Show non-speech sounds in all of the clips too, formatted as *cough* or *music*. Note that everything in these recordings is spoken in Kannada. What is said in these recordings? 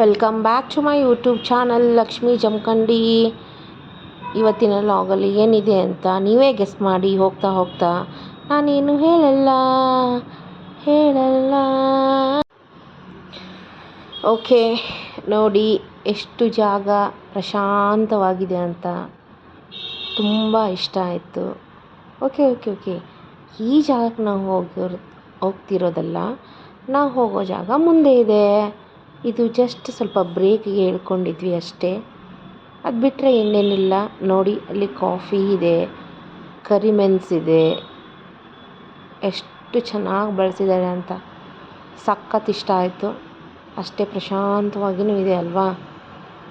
Welcome back to my YouTube channel Lakshmi Jamakhandi ಇವತ್ತಿನ ಲಾಗಲ್ಲಿ ಏನಿದೆ ಅಂತ ನೀವೇ ಗೆಸ್ ಮಾಡಿ ಹೋಗ್ತಾ ಹೋಗ್ತಾ ನಾನೇನು ಹೇಳಲ್ಲ ಹೇಳಲ್ಲ. ಓಕೆ ನೋಡಿ ಎಷ್ಟು ಜಾಗ ಪ್ರಶಾಂತವಾಗಿದೆ ಅಂತ ತುಂಬ ಇಷ್ಟ ಆಯಿತು. ಓಕೆ ಓಕೆ ಓಕೆ ಈ ಜಾಗಕ್ಕೆ ನಾವು ಹೋಗಿರೋ, ಹೋಗ್ತಿರೋದಲ್ಲ, ನಾವು ಹೋಗೋ ಜಾಗ ಮುಂದೆ ಇದೆ. ಇದು ಜಸ್ಟ್ ಸ್ವಲ್ಪ ಬ್ರೇಕ್ಗೆ ಹೇಳ್ಕೊಂಡಿದ್ವಿ ಅಷ್ಟೇ. ಅದು ಬಿಟ್ಟರೆ ಇನ್ನೇನಿಲ್ಲ. ನೋಡಿ, ಅಲ್ಲಿ ಕಾಫಿ ಇದೆ ಕರಿಮೆಣಸಿದೆ ಎಷ್ಟು ಚೆನ್ನಾಗಿ ಬಳಸಿದ್ದಾರೆ ಅಂತ. ಸಖತ್ ಇಷ್ಟ ಆಯಿತು. ಅಷ್ಟೇ ಪ್ರಶಾಂತವಾಗಿಯೂ ಇದೆ ಅಲ್ವಾ?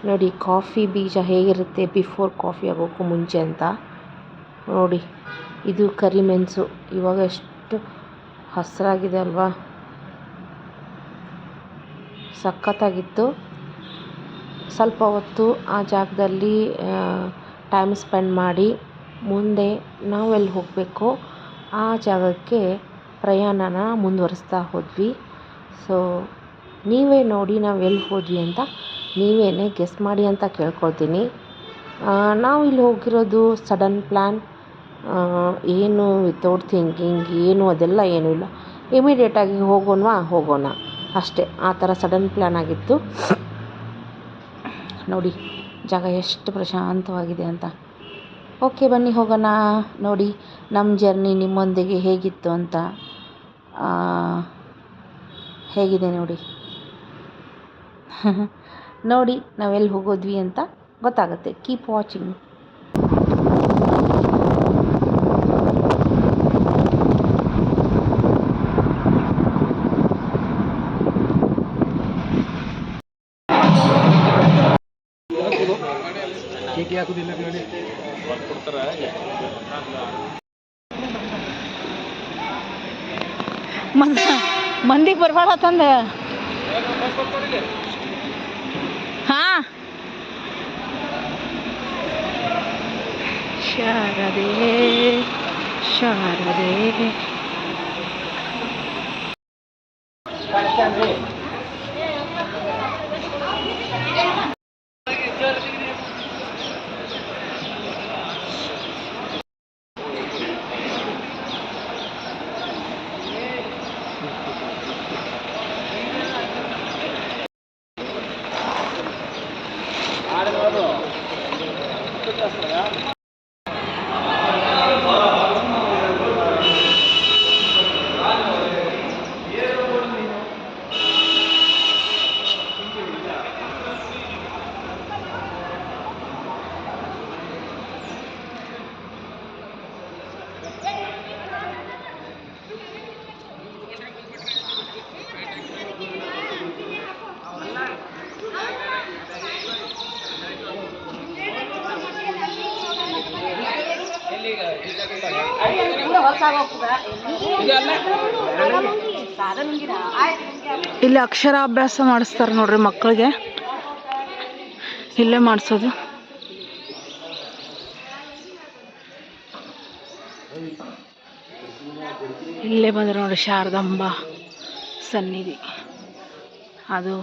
ನೋಡಿ ಕಾಫಿ ಬೀಜ ಹೇಗಿರುತ್ತೆ ಬಿಫೋರ್ ಕಾಫಿ ಆಗೋಕ್ಕೂ ಮುಂಚೆ ಅಂತ. ನೋಡಿ, ಇದು ಕರಿಮೆಣಸು ಇವಾಗ ಎಷ್ಟು ಹಸಿರಾಗಿದೆ ಅಲ್ವಾ? ಸಖತ್ತಾಗಿತ್ತು. ಸ್ವಲ್ಪ ಹೊತ್ತು ಆ ಜಾಗದಲ್ಲಿ ಟೈಮ್ ಸ್ಪೆಂಡ್ ಮಾಡಿ ಮುಂದೆ ನಾವು ಎಲ್ಲಿ ಹೋಗಬೇಕೋ ಆ ಜಾಗಕ್ಕೆ ಪ್ರಯಾಣನ ಮುಂದುವರಿಸ್ತಾ ಹೋದ್ವಿ. ಸೊ ನೀವೇ ನೋಡಿ ನಾವು ಎಲ್ಲಿ ಹೋದ್ವಿ ಅಂತ ನೀವೇ ಗೆಸ್ ಮಾಡಿ ಅಂತ ಕೇಳ್ಕೊಳ್ತೀನಿ. ನಾವು ಇಲ್ಲಿ ಹೋಗಿರೋದು ಸಡನ್ ಪ್ಲ್ಯಾನ್ ಏನು ವಿತೌಟ್ ಥಿಂಕಿಂಗ್ ಏನು ಅದೆಲ್ಲ ಏನೂ ಇಲ್ಲ. ಇಮಿಡಿಯೇಟಾಗಿ ಹೋಗೋಣವಾ? ಹೋಗೋಣ. ಅಷ್ಟೇ. ಆ ಥರ ಸಡನ್ ಪ್ಲ್ಯಾನ್ ಆಗಿತ್ತು. ನೋಡಿ, ಜಾಗ ಎಷ್ಟು ಪ್ರಶಾಂತವಾಗಿದೆ ಅಂತ. ಓಕೆ, ಬನ್ನಿ ಹೋಗೋಣ. ನೋಡಿ, ನಮ್ಮ ಜರ್ನಿ ನಿಮ್ಮೊಂದಿಗೆ ಹೇಗಿತ್ತು ಅಂತ. ಹೇಗಿದೆ ನೋಡಿ. *laughs* ನೋಡಿ, ನಾವೆಲ್ಲಿ ಹೋಗೋದ್ವಿ ಅಂತ ಗೊತ್ತಾಗುತ್ತೆ. ಕೀಪ್ ವಾಚಿಂಗ್ ಮಂದ ಮಂದಿಗೆ ಬರಬೇಡ ತಂದ? ಹಾಂ. ಶಾರದೆ ಶಾರದೆ. Tá estacionado. ಇಲ್ಲಿ ಅಕ್ಷರಾಭ್ಯಾಸ ಮಾಡಿಸ್ತಾರೆ ನೋಡ್ರಿ ಮಕ್ಕಳಿಗೆ. ಇಲ್ಲೇ ಮಾಡಿಸೋದು. ಇಲ್ಲೇ ಬಂದ್ರೆ ನೋಡಿ ಶಾರದಾಂಬ ಸನ್ನಿಧಿ. ಅದು.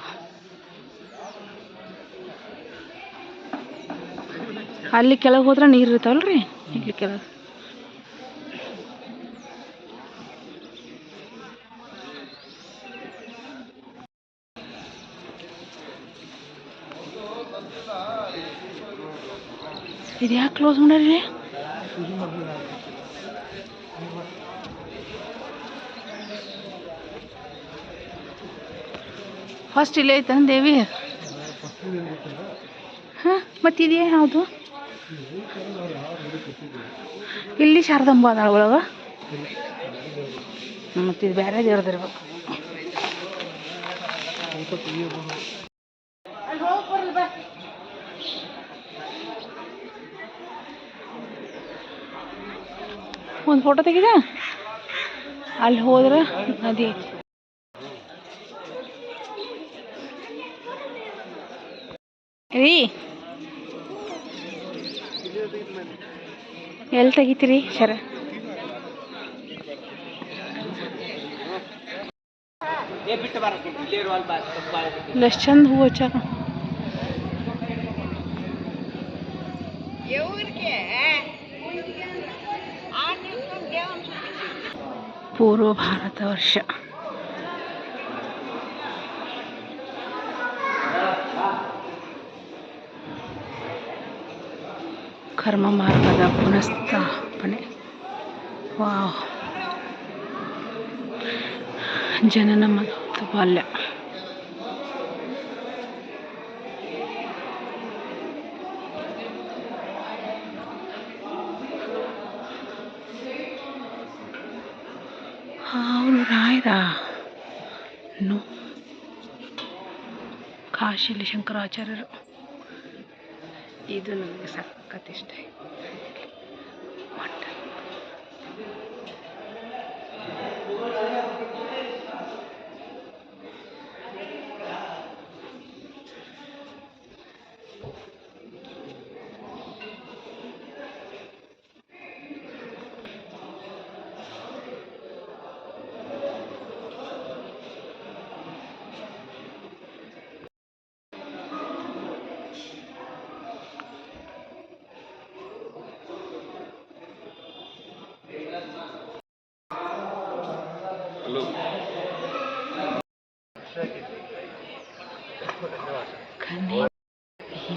ಅಲ್ಲಿ ಕೆಳಗೆ ಹೋದ್ರೆ ನೀರು ಇರ್ತಾವಲ್ರಿ? ಇಲ್ಲಿ ಕೆಳಗೆ. ಇದು ಯಾಕೆ ಕ್ಲೋಸ್ ಮಾಡ್ರಿ ಫಸ್ಟ್ ಇಲ್ಲೇ ಐತನ ದೇವಿ? ಹಾಂ ಮತ್ತಿದೆಯಾ ಯಾವುದು? ಇಲ್ಲಿ ಶಾರದಾಂಬ ಅದಾಳ ಒಳಗೆ. ಮತ್ತಿದು ಬೇರೆ ದೇವ್ರದಿರ್ಬೇಕು ಒಂದು ಫೋಟೋ ತೆಗಿದೆ? ಅಲ್ಲಿ ಹೋದ್ರೆ ನದಿ. ರೀ. ಎಲ್ಲಿ ತೆಗಿತೀರಿ ಸರ ಎಷ್ಟು ಚಂದ ಹೂವು ಹಚ್ಚಾರ ಪೂರ್ವ ಭಾರತ ವರ್ಷ. ಕರ್ಮ ಮಾರ್ಗದ ಪುನಃಸ್ಥಾಪನೆ. ವಾವ್ ಜನನ ಮತ್ತು ಬಾಲ್ಯ. ಅವರು ರಾಯರ ನು ಕಾಶಿಲಿ ಶಂಕರಾಚಾರ್ಯರು ಇದು ನನಗೆ ಸಖತ್ ಇಷ್ಟ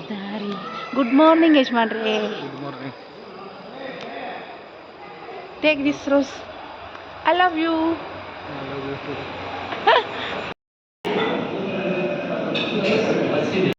ದಾರಿ good morning ಯಜಮಾನ್ರಿ. Good morning take this rose I love you I love you